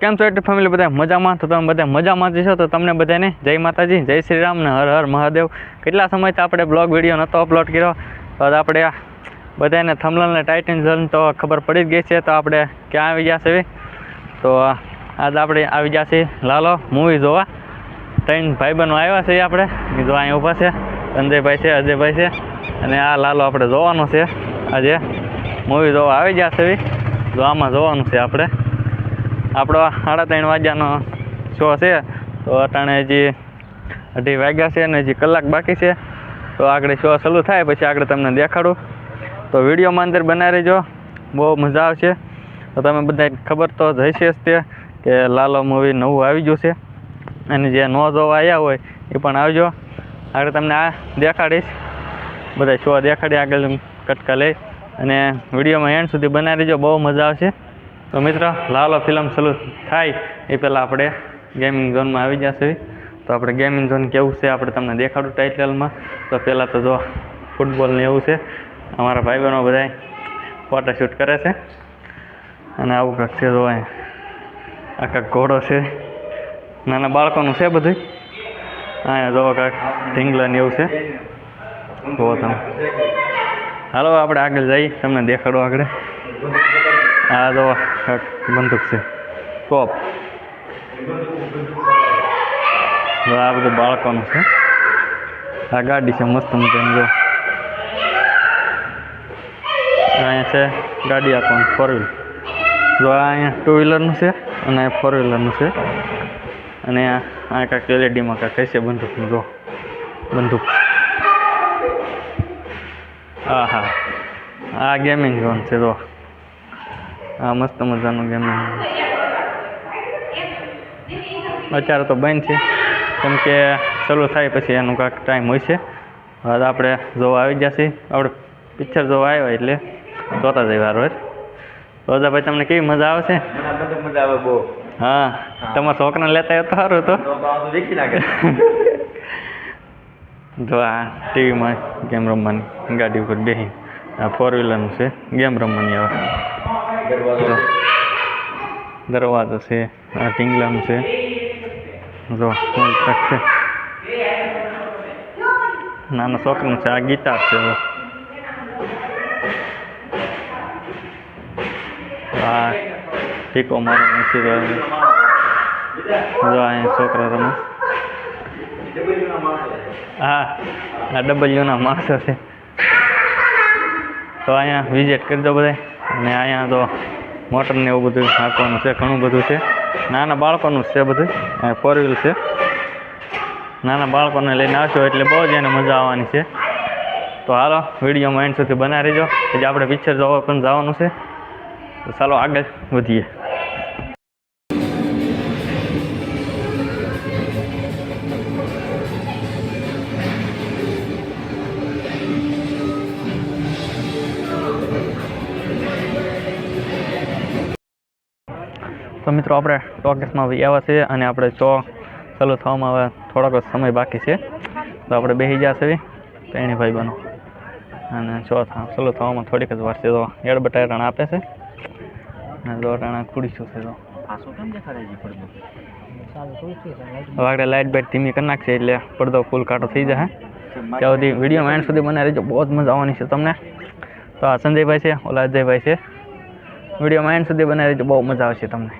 કેમ છો એટલે ફેમિલી બધા મજામાં? તો તમે બધા મજામાં જ છો? તો તમને બધાને જય માતાજી, જય શ્રી રામ ને હર હર મહાદેવ. કેટલા સમયથી આપણે બ્લોગ વીડિયો નહોતો અપલોડ કર્યો? તો આપણે બધાને થમલન ને ટાઇટન ઝોન તો ખબર પડી જ ગઈ છે, તો આપણે ક્યાં આવી ગયા છે તો આજ આપણે આવી ગયા છીએ લાલો મૂવી જોવા. ત્રણ ભાઈબંધો આવ્યા છે આપણે. જો અહીંયા ઊભા છે. સંજયભાઈ છે, અજયભાઈ છે. અને આ લાલો આપણે જોવાનો છે. આજે મૂવી જોવા આવી ગયા છે જો આમાં જોવાનું છે આપણે. આપણો સાડા ત્રણ વાગ્યાનો શો છે. તો અટાણે હજી અઢી વાગ્યા છે અને હજી કલાક બાકી છે. તો આગળ શો ચાલુ થાય પછી આગળ તમને દેખાડું. તો વિડીયોમાં અંદર બનાવી રહેજો. બહુ મજા આવશે. તો તમે બધા ખબર તો જ જ તે કે લાલો મૂવી નવું આવી ગયું છે. અને જે ન જોવા આવ્યા હોય એ પણ આવજો. આગળ તમને આ દેખાડીશ. બધા શો દેખાડી આગળ કટકા લઈ. અને વિડીયોમાં એન્ડ સુધી બનાવી દેજો બહુ મજા આવશે. તો મિત્રો, લાલો ફિલ્મ ચાલુ થાય. એ પહેલાં આપણે ગેમિંગ ઝોનમાં આવી જશે. તો આપણે ગેમિંગ ઝોન કેવું છે આપણે તમને દેખાડું ટાઇટલમાં તો પહેલાં તો જો ફૂટબોલને એવું છે. અમારા ભાઈ બહેનો બધા ફોટોશૂટ કરે છે. અને આવું કંઈક છે જો અહીં. આ ઘોડો છે. નાના બાળકોનું છે બધું અહીંયા જો કાંઈક ઢીંગલા એવું છે. જુઓ તમે. હાલો, આપણે આગળ જઈએ. તમને દેખાડો આગળ. આ કાંઈક બંદૂક છે ટોપ આ બધું બાળકોનું છે આ ગાડી છે મસ્ત મજાની જો અહીંયા છે ગાડી આપવાનું ફોર વ્હીલ જો આ અહીંયા ટુ વ્હીલરનું છે અને ફોર વ્હીલરનું છે અને આ આ કાંઈક એલઈડીમાં કાંઈક છે બંદૂકનું જો બંદૂક હા હા આ ગેમિંગ ઝોન છે જો આ મસ્ત મજાનું ગેમ અત્યારે તો બંધ છે. કેમ કે શરૂ થાય પછી એનું કાંઈક ટાઈમ હોય છે. હવે આપણે જોવા આવી જશે આપણે પિક્ચર જોવા આવ્યા એટલે જોતા જઈએ વાર રોજ રોજા ભાઈ તમને કેવી મજા આવે છે મને બધું મજા આવે બહુ. હા તમારા છોકરાને લેતા તો સારું તો. જો આ ટીવીમાં ગેમ રમવાની ગાડી ઉપર બેસી આ ફોર વ્હીલરનું છે. ગેમ રમવાની આવે દરવાજો છે. આ ટીંગલાનું છે. જો છે. નાના છોકરાનું છે, આ ગીટાર છે આ ટીકો મારવાનું છે જો અહીંયા છોકરા રમે. હા, આ ડબલ્યુના માણસો છે. તો અહીંયા વિઝિટ કરજો બધા અને અહીંયા તો મોટર ને એવું બધું નાખવાનું છે, ઘણું બધું છે. નાના બાળકોનું છે બધું. ફોર વ્હીલ છે. નાના બાળકોને લઈને આવશો એટલે બહુ જ એને મજા આવવાની છે. તો હાલો, વિડીયોમાં એન્ડ સુધી બનાવી રહેજો પછી આપણે પિક્ચર જોવા પણ જવાનું છે. તો ચાલો આગળ વધીએ. તો મિત્રો આપણે ટોકેસમાં આવ્યા છે અને આપણે ચો ચાલુ થવામાં હવે થોડોક જ સમય બાકી છે તો આપણે બેસી જશે છે ત્રણેય ભાઈ બનો અને ચો ચાલુ થવામાં થોડીક જ વાર છે તો એડ બટાયરણ આપે છે. અને દો ટાણા ખુડીશું છે તો? આગળ લાઇટ બાઇટ ધીમી કરી નાખશે એટલે પડદો ફૂલ કાઢો થઈ જશે. ત્યાં સુધી વીડિયો એન્ડ સુધી બનાવી રહેજો બહુ જ મજા આવવાની છે તમને. તો આ સંજયભાઈ છે ઓલા અજયભાઈ છે. વિડીયોમાં એન્ડ સુધી બનાવી તો બહુ મજા આવશે તમને.